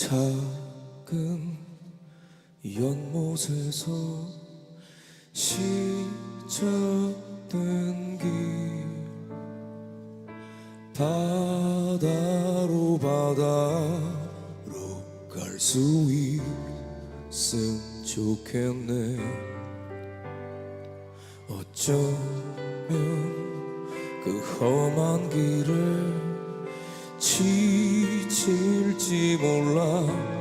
작은 연못에서 시작된 길 바다로 바다로 갈 수 있음 좋겠네. 어쩌면 그 험한 길을 뭔지 몰라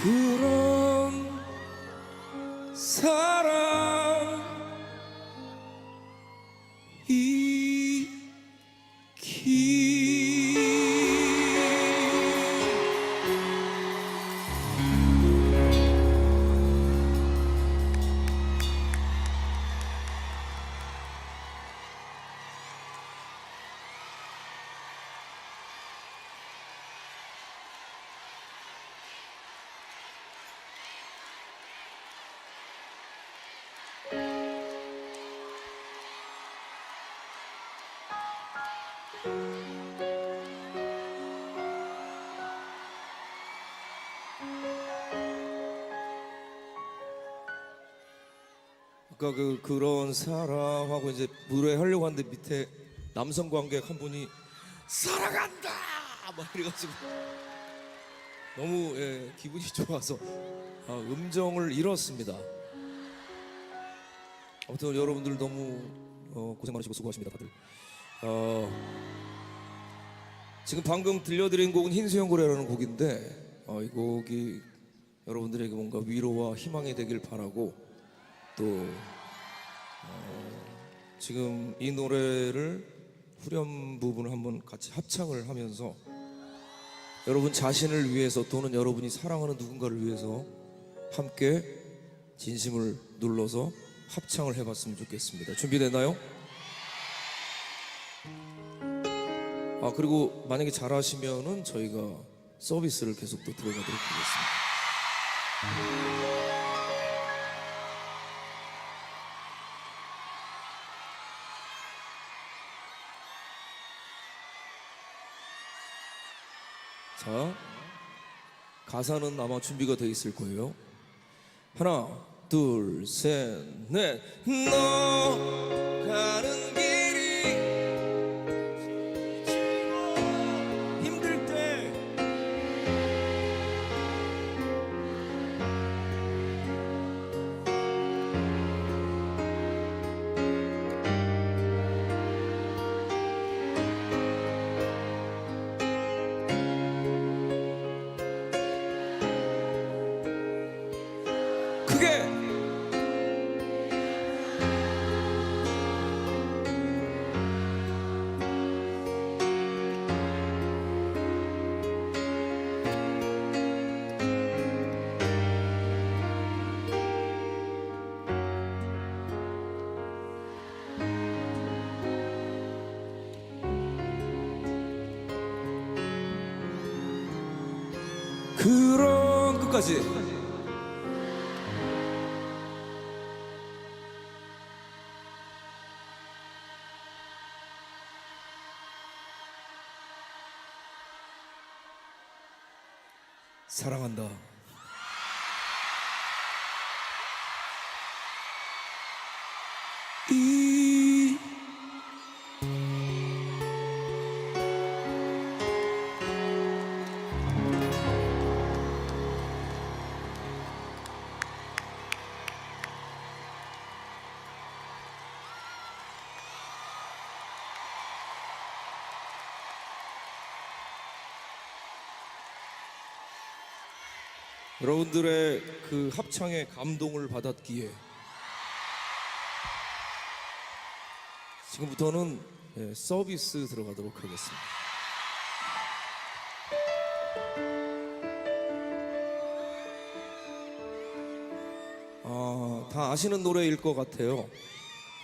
그런 사 아까 그 그런 사람하고 이제 무례하려고 하는데 밑에 남성 관객 한 분이 사랑한다 막 이래가지고 너무 예, 기분이 좋아서 아, 음정을 잃었습니다. 아무튼 여러분들 너무 어, 고생 많으시고 수고하십니다 다들. 어, 지금 방금 들려드린 곡은 흰수염고래라는 곡인데 어, 이 곡이 여러분들에게 뭔가 위로와 희망이 되길 바라고 또 어, 지금 이 노래를 후렴 부분을 한번 같이 합창을 하면서 여러분 자신을 위해서 또는 여러분이 사랑하는 누군가를 위해서 함께 진심을 눌러서 합창을 해봤으면 좋겠습니다. 준비됐나요? 아 그리고 만약에 잘하시면은 저희가 서비스를 계속 또 들어가도록 하겠습니다. 자, 가사는 아마 준비가 돼 있을 거예요. 하나, 둘, 셋, 넷. 너 가는 끝까지. 사랑한다. 여러분들의 그 합창에 감동을 받았기에 지금부터는 예, 서비스 들어가도록 하겠습니다. 아, 다 아시는 노래일 것 같아요.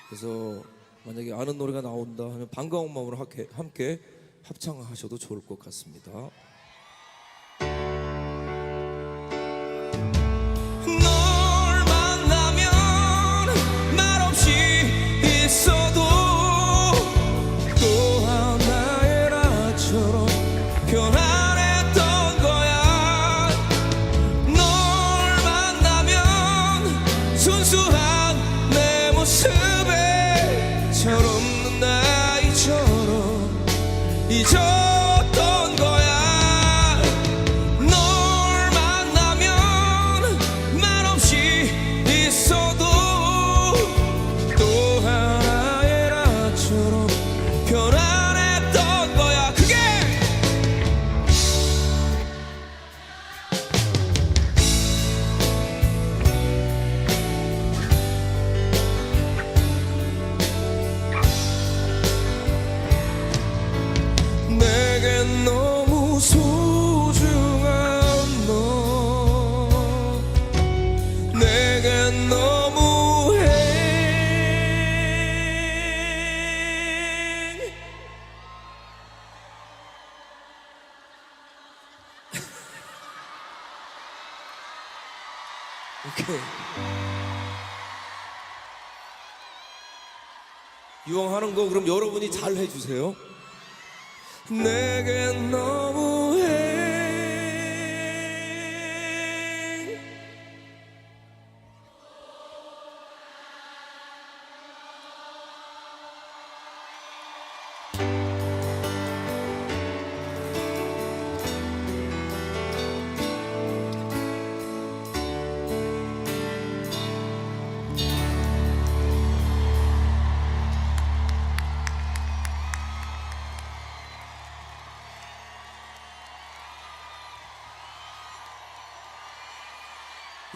그래서 만약에 아는 노래가 나온다 하면 반가운 마음으로 함께, 함께 합창하셔도 좋을 것 같습니다. 유황하는 거 그럼 여러분이 잘 해주세요. 내게 너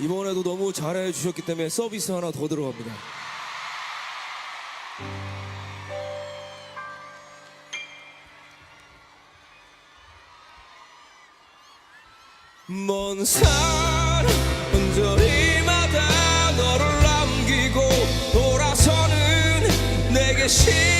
이번에도 너무 잘해 주셨기 때문에 서비스 하나 더 들어갑니다. 먼산 언저리마다 너를 남기고 돌아서는 내게 시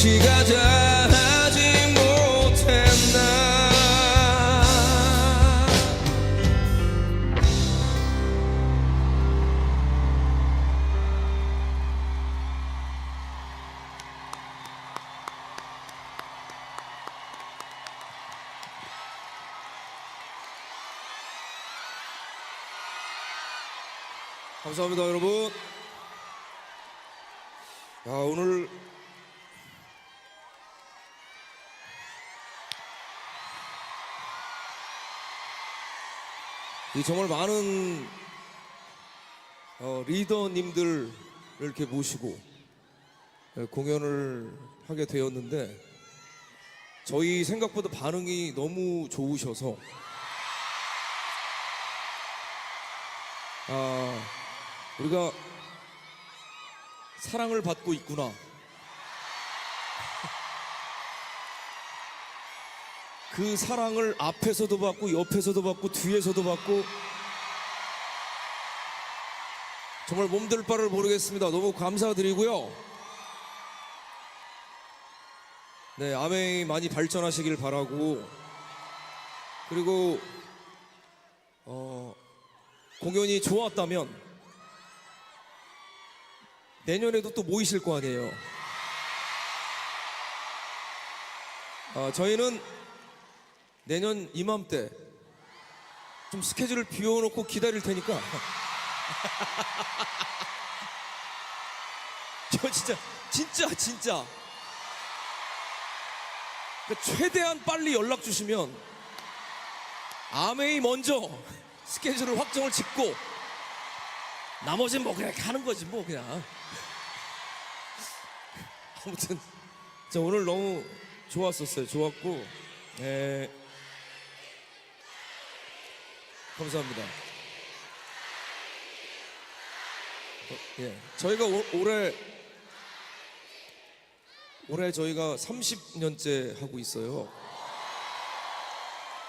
같이 가자 하지 못했나. 감사합니다 여러분. 야 오늘 이 정말 많은 어, 리더님들 이렇게 모시고 예, 공연을 하게 되었는데 저희 생각보다 반응이 너무 좋으셔서 아 우리가 사랑을 받고 있구나. 그 사랑을 앞에서도 받고 옆에서도 받고 뒤에서도 받고 정말 몸둘 바를 모르겠습니다. 너무 감사드리고요. 네, 아메이 많이 발전하시길 바라고 그리고 어, 공연이 좋았다면 내년에도 또 모이실 거 아니에요. 아, 저희는 내년 이맘때 좀 스케줄을 비워놓고 기다릴 테니까. 저 진짜, 진짜, 진짜. 그러니까 최대한 빨리 연락 주시면 아메이 먼저 스케줄을 확정을 짓고 나머지는 뭐 그냥 하는 거지 뭐 그냥 아무튼 자 오늘 너무 좋았었어요 좋았고 예 감사합니다. 어, 예. 저희가 올- 올해 올해 저희가 30년째 하고 있어요.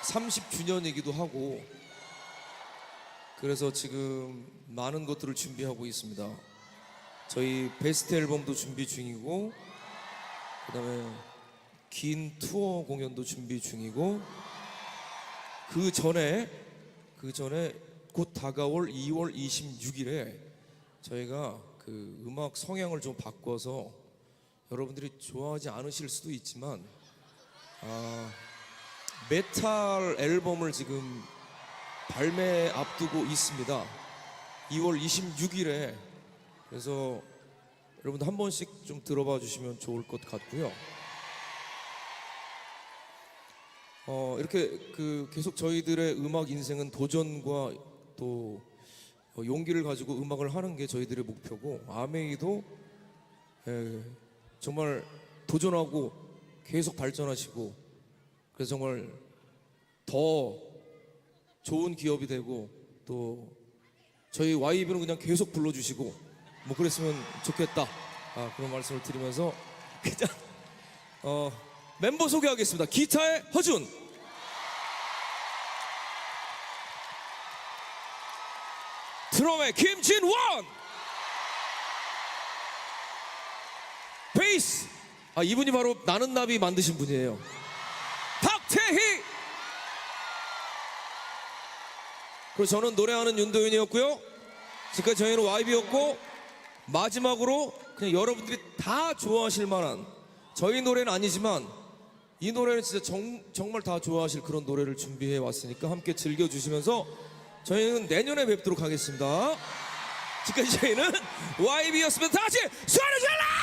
30주년이기도 하고 그래서 지금 많은 것들을 준비하고 있습니다. 저희 베스트 앨범도 준비 중이고 그다음에 긴 투어 공연도 준비 중이고 그 전에 그 전에 곧 다가올 2월 26일에 저희가 그 음악 성향을 좀 바꿔서 여러분들이 좋아하지 않으실 수도 있지만 아, 메탈 앨범을 지금 발매 앞두고 있습니다. 2월 26일에 그래서 여러분들 한 번씩 좀 들어봐 주시면 좋을 것 같고요. 어, 이렇게 그 계속 저희들의 음악 인생은 도전과 또 어, 용기를 가지고 음악을 하는 게 저희들의 목표고 아메이도 에, 정말 도전하고 계속 발전하시고 그래서 정말 더 좋은 기업이 되고 또 저희 YB는 그냥 계속 불러주시고 뭐 그랬으면 좋겠다. 아, 그런 말씀을 드리면서 그냥 어, 멤버 소개하겠습니다. 기타의 허준, 드럼의 김진원, 베이스 아 이분이 바로 나는 나비 만드신 분이에요. 박태희. 그리고 저는 노래하는 윤도현이었고요. 지금까지 저희는 YB였고 마지막으로 그냥 여러분들이 다 좋아하실 만한 저희 노래는 아니지만 이 노래는 진짜 정, 정말 다 좋아하실 그런 노래를 준비해 왔으니까 함께 즐겨주시면서 저희는 내년에 뵙도록 하겠습니다. 지금까지 저희는 YB였으면 다 같이 소리 질러!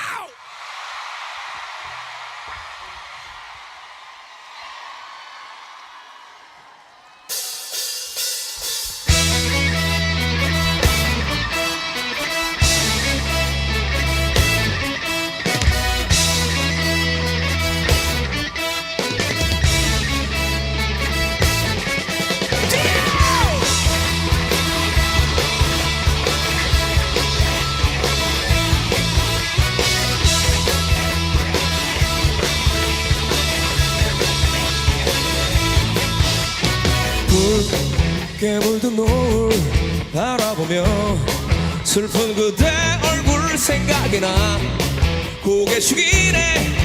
슬픈 그대 얼굴 생각이 나 고개 숙이네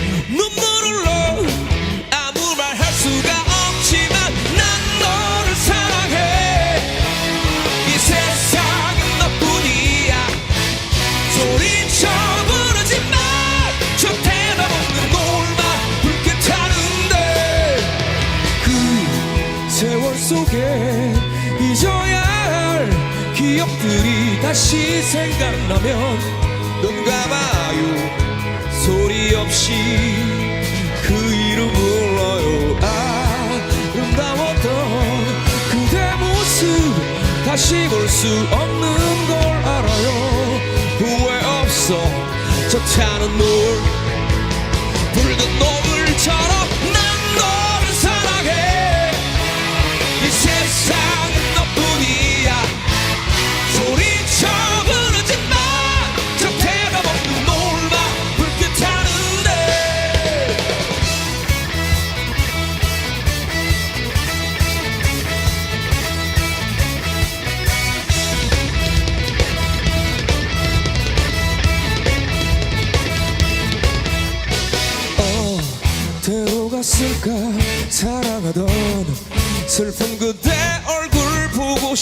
없이 그 이름 불러요. 아름다웠던 그대 모습 다시 볼 수 없는 걸 알아요. 후회 없어. 저 타는 노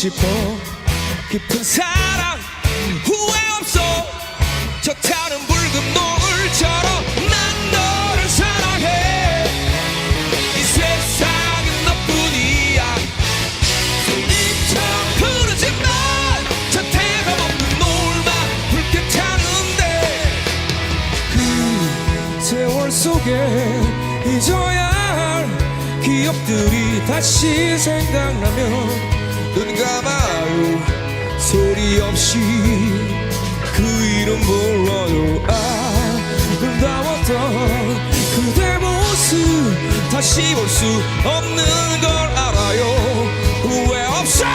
싶어. 깊은 사랑 후회 없어. 저 타는 붉은 노을처럼 난 너를 사랑해. 이 세상은 너뿐이야. 소리쳐 부르지만 저 대답 없는 노을만 붉게 타는데 그 세월 속에 잊어야 할 기억들이 다시 생각나면 눈 감아요. 소리 없이 그 이름 불러요. 아름다웠던 그대 모습 다시 볼 수 없는 걸 알아요. 후회 없어